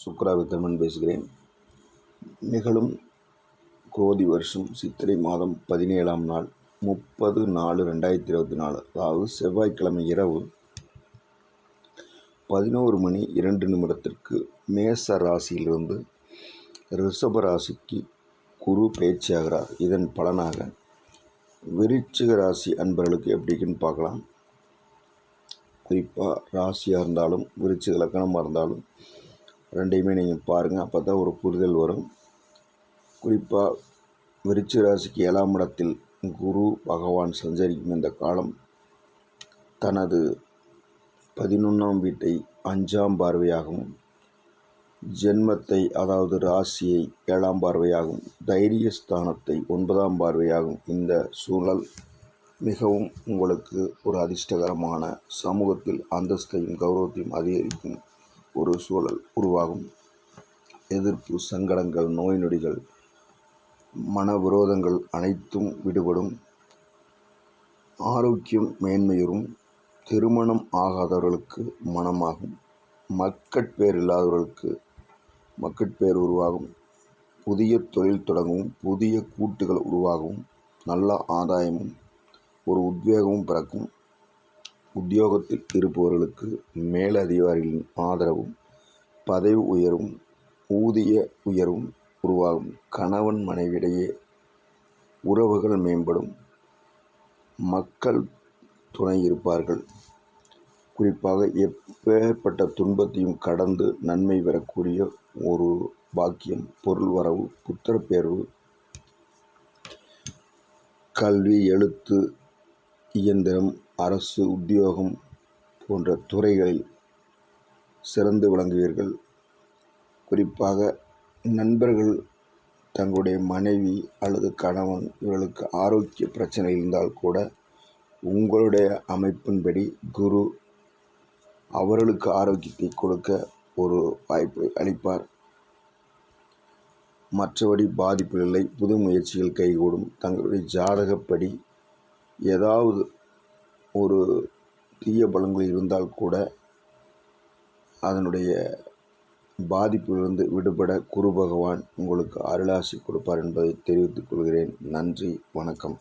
சுக்ரா விக்ரமன் பேசுகிறேன். நிகழும் குரோதி வருஷம் சித்திரை மாதம் பதினேழாம் நாள் முப்பது நாலு ரெண்டாயிரத்தி இருபத்தி நாலு அதாவது செவ்வாய்க்கிழமை இரவு பதினோரு மணி இரண்டு நிமிடத்திற்கு மேச ராசியிலிருந்து ரிஷப ராசிக்கு குரு பேச்சியாகிறார் இதன் பலனாக விருச்சிக ராசி அன்பர்களுக்கு எப்படிக்குன்னு பார்க்கலாம். குறிப்பாக ராசியாக இருந்தாலும் விருச்சிக லக்கணமாக இருந்தாலும் ரெண்டையுமே நீங்கள் பாருங்கள் அப்போ தான் ஒரு புரிதல் வரும். குறிப்பாக விருச்சி ராசிக்கு ஏழாம் இடத்தில் குரு பகவான் சஞ்சரிக்கும் இந்த காலம் தனது பதினொன்றாம் வீட்டை அஞ்சாம் பார்வையாகவும் ஜென்மத்தை அதாவது ராசியை ஏழாம் பார்வையாகவும் தைரியஸ்தானத்தை ஒன்பதாம் பார்வையாகும் இந்த சூழல் மிகவும் உங்களுக்கு ஒரு அதிர்ஷ்டகரமான சமூகத்தில் அந்தஸ்தையும் கௌரவத்தையும் அதிகரிக்கும். ஒரு சூழல் உருவாகும். எதிர்ப்பு சங்கடங்கள் நோய் நொடிகள் மன விரோதங்கள் அனைத்தும் விடுபடும். ஆரோக்கியம் மேன்மையுறும். திருமணம் ஆகாதவர்களுக்கு மனமாகும். மக்கட்பேர் இல்லாதவர்களுக்கு மக்கட்பேர் உருவாகும். புதிய தொழில் தொடங்கவும் புதிய கூட்டுகள் உருவாகவும் நல்ல ஆதாயமும் ஒரு உத்வேகமும் பிறக்கும். உத்தியோகத்தில் இருப்பவர்களுக்கு மேலதிகாரிகளின் ஆதரவும் பதவி உயர்வும் ஊதிய உயர்வும் உருவாகும். கணவன் மனைவியிடையே உறவுகள் மேம்படும். மக்கள் துணை இருப்பார்கள். குறிப்பாக எப்பேற்பட்ட துன்பத்தையும் கடந்து நன்மை பெறக்கூடிய ஒரு பாக்கியம் பொருள் வரவு புத்திரப்பேர்வு கல்வி எழுத்து இயந்திரம் அரசு உத்தியோகம் போன்ற துறைகளில் சிறந்து விளங்குவீர்கள். குறிப்பாக நண்பர்கள் தங்களுடைய மனைவி அல்லது கணவன் இவர்களுக்கு ஆரோக்கிய பிரச்சனை இருந்தால் கூட உங்களுடைய அமைப்பின்படி குரு அவர்களுக்கு ஆரோக்கியத்தை கொடுக்க ஒரு வாய்ப்பை அளிப்பார். மற்றபடி பாதிப்புகளை இல்லை புது முயற்சிகள் கைகூடும். தங்களுடைய ஜாதகப்படி ஏதாவது ஒரு தீய பலன்கள் இருந்தால் கூட அதனுடைய பாதிப்பிலிருந்து விடுபட குரு பகவான் உங்களுக்கு அருளாசி கொடுப்பார் என்பதை தெரிவித்துக் கொள்கிறேன். நன்றி வணக்கம்.